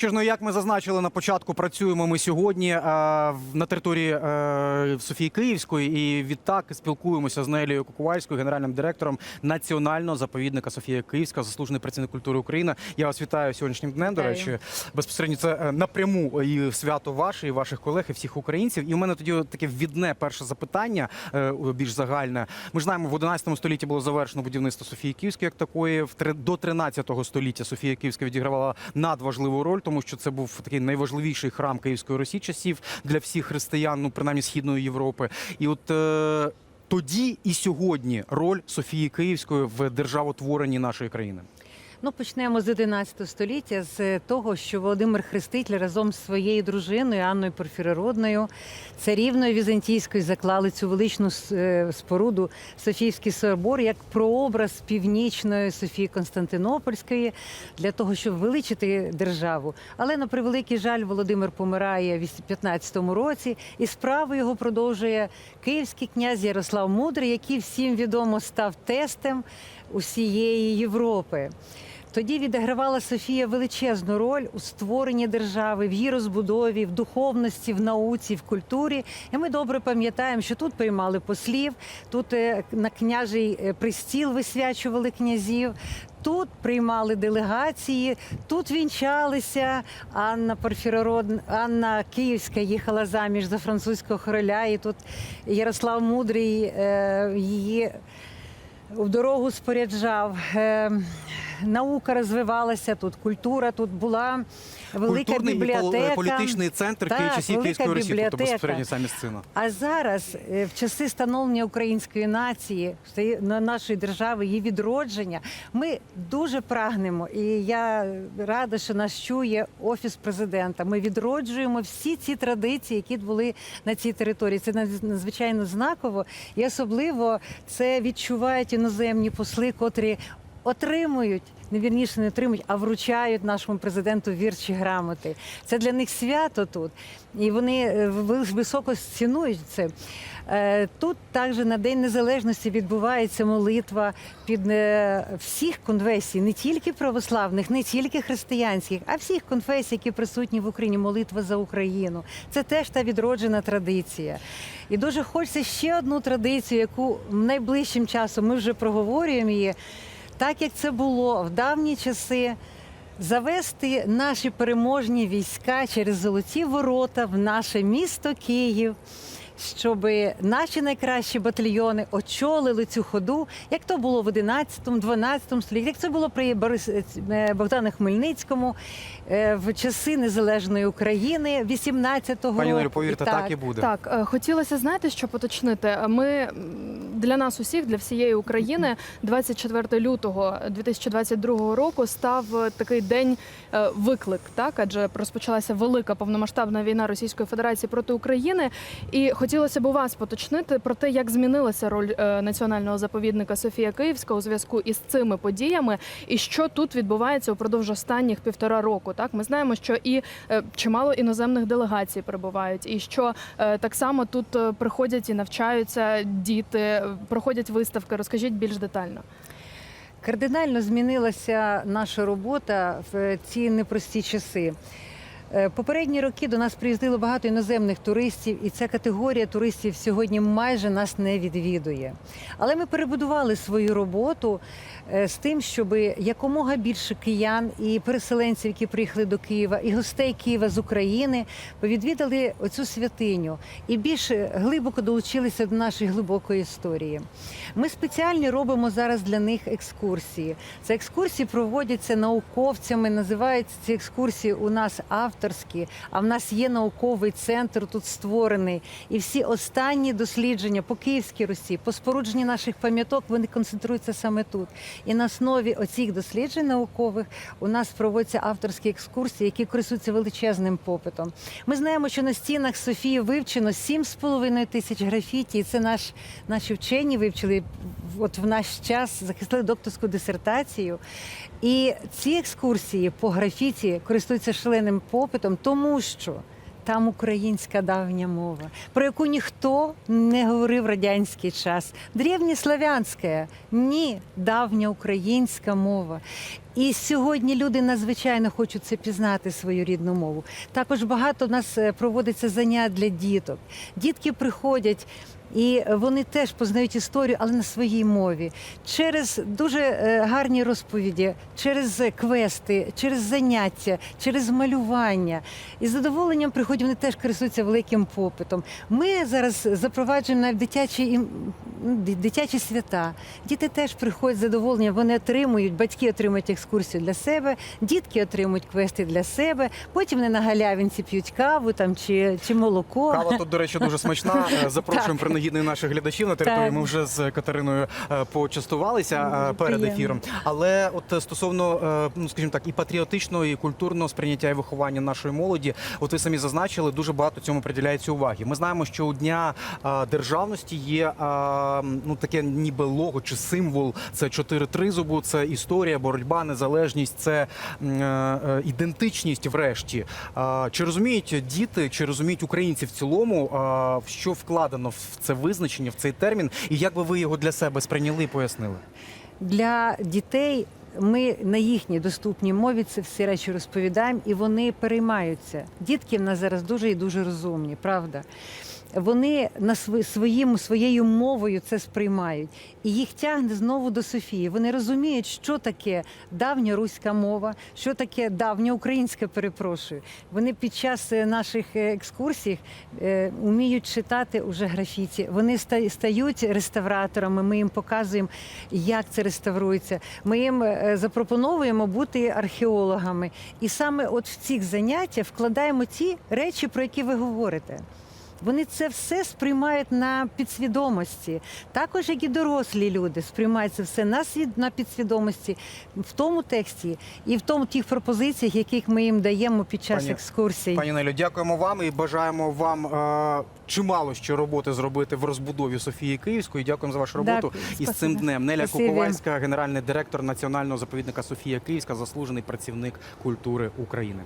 Що ж, ну як ми зазначили на початку, працюємо ми сьогодні е, на території е, Софії Київської і відтак спілкуємося з Нелією Кукувальською, генеральним директором національного заповідника Софія Київська, заслужений працівник культури України. Я вас вітаю сьогоднішнім днем. До речі, безпосередньо це е, напряму і свято ваше, і ваших колег, і всіх українців. І у мене тоді таке відне перше запитання, е, більш загальне. Ми ж знаємо, в 11 столітті було завершено будівництво Софії Київської як такої. В до 13 століття Софія Київська відігравала надважливу роль, тому що це був такий найважливіший храм Київської Росії часів для всіх християн, ну принаймні східної Європи. І от е, тоді і сьогодні роль Софії Київської в державотворенні нашої країни. Ну, почнемо з 11 століття, з того, що Володимир Хреститель разом з своєю дружиною Анною Порфірородною, царівною Візантійською, заклали цю величну е, споруду Софійський собор як прообраз північної Софії Константинопольської для того, щоб величити державу. Але на превеликий жаль, Володимир помирає в 15 році, і справу його продовжує київський князь Ярослав Мудрий, який всім відомо став тестем усієї Європи. Тоді відігравала Софія величезну роль у створенні держави, в її розбудові, в духовності, в науці, в культурі. І ми добре пам'ятаємо, що тут приймали послів, тут е, на княжий е, пристіл висвячували князів. Тут приймали делегації, тут вінчалися. Анна Порфірород... Анна Київська їхала заміж за французького короля, і тут Ярослав Мудрий е, її в дорогу споряджав. Е, Наука розвивалася тут, культура тут була велика Культурний і пол- політичний центр Так, часів велика Київської Росії, тобто бібліотека. безпосередньо ця місцина. А зараз, е, в часи становлення української нації, на нашої держави, її відродження, ми дуже прагнемо, і я рада, що нас чує офіс президента. Ми відроджуємо всі ці традиції, які були на цій території. Це надз- надзвичайно знаково, і особливо це відчувають іноземні посли, котрі отримують. Не вірніше не отримують, а вручають нашому президенту вірчі грамоти. Це для них свято тут, і вони е, високо цінують це. Е, Тут також на День Незалежності відбувається молитва під е, всіх конфесій, не тільки православних, не тільки християнських, а всіх конфесій, які присутні в Україні. Молитва за Україну. Це теж та відроджена традиція. І дуже хочеться ще одну традицію, яку найближчим часом ми вже проговорюємо її. Так як це було в давні часи, завести наші переможні війська через золоті ворота в наше місто Київ, щоб наші найкращі батальйони очолили цю ходу, як то було в 11-12 столітті, як це було при Борис е, Богдану Хмельницькому е, в часи незалежної України 18-го Пані Нелю, повірте, І так і буде. Так, е, хотілося знаєте, що поточнити. Ми для нас усіх, для всієї України, 24 лютого 2022 року став такий день виклик, так адже розпочалася велика повномасштабна війна Російської Федерації проти України. І хотілося б у вас поточнити про те, як змінилася роль е, національного заповідника Софія Київська у зв'язку із цими подіями, і що тут відбувається упродовж останніх півтора року. Так, ми знаємо, що і е, чимало іноземних делегацій прибувають, і що е, так само тут приходять і навчаються діти, проходять виставки. Розкажіть більш детально. Кардинально змінилася наша робота в ці непрості часи. Е, Попередні роки до нас приїздило багато іноземних туристів, і ця категорія туристів сьогодні майже нас не відвідує. Але ми перебудували свою роботу е, з тим, щоб якомога більше киян і переселенців, які приїхали до Києва, і гостей Києва з України повідвідали оцю святиню і більш глибоко долучилися до нашої глибокої історії. Ми спеціально робимо зараз для них екскурсії. Це екскурсії проводяться науковцями. Називаються ці екскурсії у нас авторські. А в нас є науковий центр тут створений. І всі останні дослідження по Київській Русі, по спорудженні наших пам'яток, вони концентруються саме тут. І на основі оцих досліджень наукових у нас проводяться авторські екскурсії, які користуються величезним попитом. Ми знаємо, що на стінах Софії вивчено 7,5 тисяч графіті, і це наш, наші вчені вивчили от в наш час, захистили докторську дисертацію. І ці екскурсії по графіті користуються шаленим попитом, тому що там українська давня мова, про яку ніхто не говорив в радянський час. Древньослав'янська, ні, давня українська мова. І сьогодні люди надзвичайно хочуть це пізнати свою рідну мову. Також багато у нас е, проводиться занять для діток. Дітки приходять. І вони теж познають історію, але на своїй мові, через дуже е, гарні розповіді, через квести, через заняття, через малювання. І з задоволенням приходять, вони теж користуються великим попитом. Ми зараз запроваджуємо навіть дитячі дитячі свята. Діти теж приходять з задоволенням, вони отримують, батьки отримують екскурсію для себе, дітки отримують квести для себе. Потім вони на галявинці п'ють каву там чи, чи молоко. Кава тут, до речі, дуже смачна. Е, Запрошуємо Так. Принагідних наших глядачів на території. Ми вже з Катериною е, почастувалися е, перед ефіром. Але от е, стосовно, ну скажімо так, і патріотичного, і культурного сприйняття і виховання нашої молоді, от ви самі зазначили, дуже багато цьому приділяється уваги. Ми знаємо, що у дня державності є ну таке ніби лого чи символ. Це чотири тризубу, це історія, боротьба, незалежність, це ідентичність. Врешті, чи розуміють діти, чи розуміють українці в цілому, що вкладено в це визначення, в цей термін, і як би ви його для себе сприйняли і пояснили? для дітей. Ми на їхній доступній мові це всі речі розповідаємо, і вони переймаються. Дітки в нас зараз дуже і дуже розумні, правда. Вони на своїм, своєю мовою це сприймають, і їх тягне знову до Софії. Вони розуміють, що таке давня руська мова, що таке давня українська, перепрошую. Вони під час е, наших е, екскурсій е, вміють читати уже графіті. Вони стають реставраторами. Ми їм показуємо, як це реставрується. Ми їм е, запропоновуємо бути археологами. І саме от в цих заняттях вкладаємо ті речі, про які ви говорите. Вони це все сприймають на підсвідомості, також як і дорослі люди сприймають це все на свід на підсвідомості в тому тексті і в тому тих пропозиціях, яких ми їм даємо під час Пані- екскурсій. Пані Нелю, дякуємо вам і бажаємо вам е, чимало ще роботи зробити в розбудові Софії Київської. Дякуємо за вашу роботу Дякую. і з цим днем. Неля Спасибі. Куковальська, генеральний директор національного заповідника Софія Київська, заслужений працівник культури України.